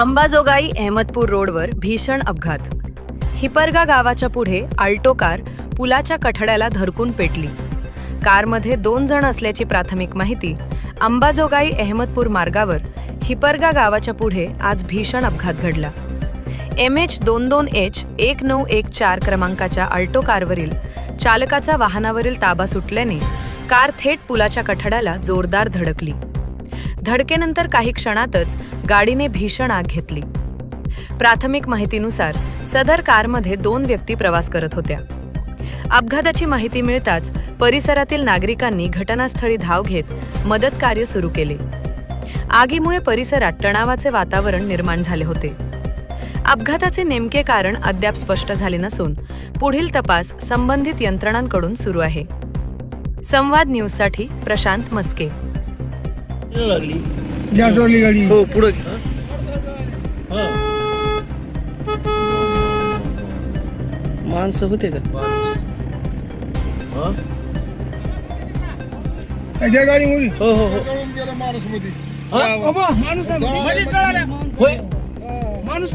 अंबाजोगाई अहमदपूर रोडवर भीषण अपघात. हिपरगा गावाच्या पुढे आल्टो कार पुलाच्या कठड्याला धरकून पेटली. कारमध्ये दोन जण असल्याची प्राथमिक माहिती अंबाजोगाई अहमदपूर मार्गावर हिपरगा गावाच्या पुढे आज भीषण अपघात घडला. एम एच दोन दोन एच एक नऊ एक चार क्रमांकाच्या अल्टो कारवरील चालकाचा वाहनावरील ताबा सुटल्याने कार थेट पुलाच्या कठड्याला जोरदार धडकली. धडकेनंतर काही क्षणातच गाडीने भीषण आग घेतली. प्राथमिक माहितीनुसार सदर कारमध्ये दोन व्यक्ती प्रवास करत होत्या. अपघाताची माहिती मिळताच परिसरातील नागरिकांनी घटनास्थळी धाव घेत मदत कार्य सुरू केले. आगीमुळे परिसरात तणावाचे वातावरण निर्माण झाले होते. अपघाताचे नेमके कारण अद्याप स्पष्ट झाले नसून पुढील तपास संबंधित यंत्रणांकडून सुरू आहे. संवाद न्यूजसाठी प्रशांत मस्के. लागली? जाटवली गाडी. हो पुढे माणसं होते का? त्या गाडी मुली. हो हो हो. माणूसमध्ये. होय. माणूस.